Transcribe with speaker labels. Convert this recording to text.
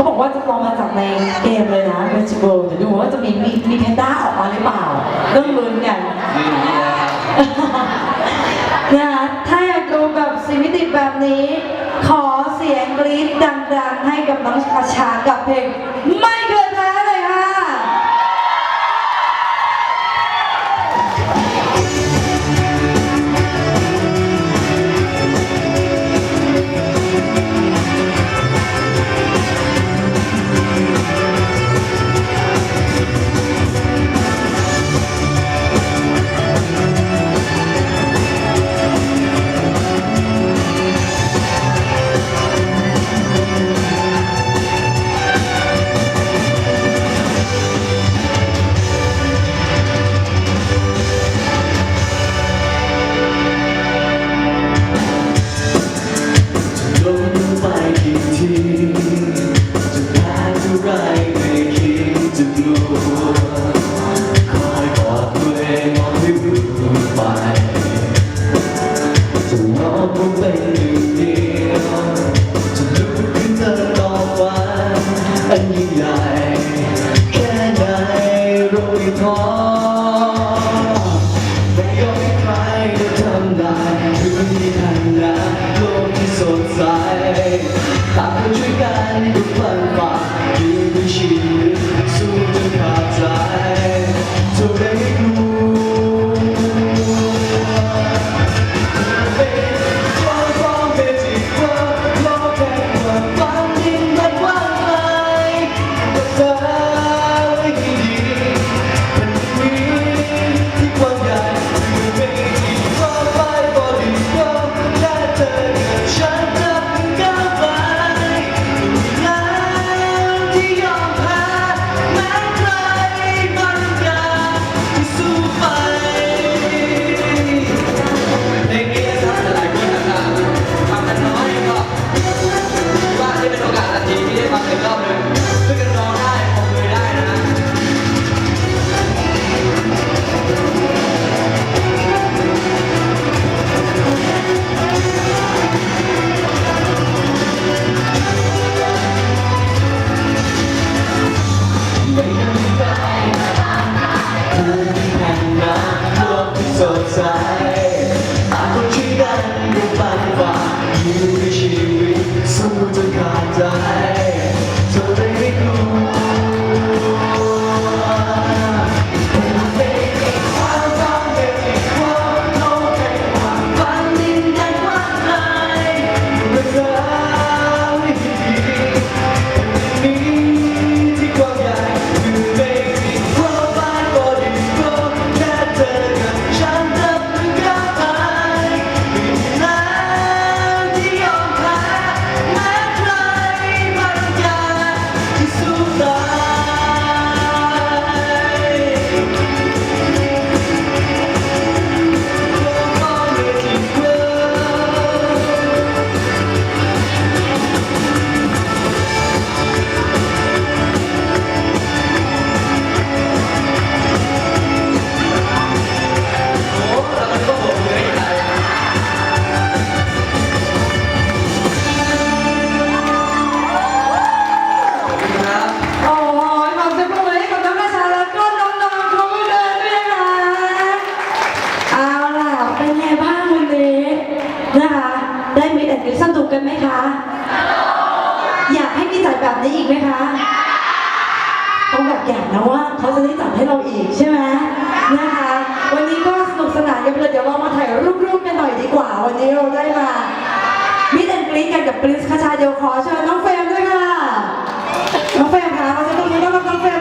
Speaker 1: เขาบอกว่าจะลองมาจากในเกมเลยนะ Magic World แต่ดูว่าจะมีมีมีแพนด้าออกมาหรือเปล่าต้องลุ้นกันนะถ้าอยากดูแบบสีมิติแบบนี้ ขอเสียงกรี๊ดดังๆ ให้กับน้องชาชากับเพลง
Speaker 2: Thank you.
Speaker 1: นี้สนุกกันไหมคะ อยากให้มีจัดแบบนี้อีกไหมคะต้องแบบอยากนะว่าเขาจะได้จัดให้เราอีกใช่ไหมนะคะ วันนี้ก็สนุกสนานกันเลยเดี๋ยวเรามาถ่ายรูปร่วมกันหน่อยดีกว่า วันนี้เราได้มามิดแนกรีกันกับปรินซ์คาชาเดียวขอเชิญน้องเฟรมด้วยค่ะ น้องเฟรมคะเราจะต้องมีน้องเฟรม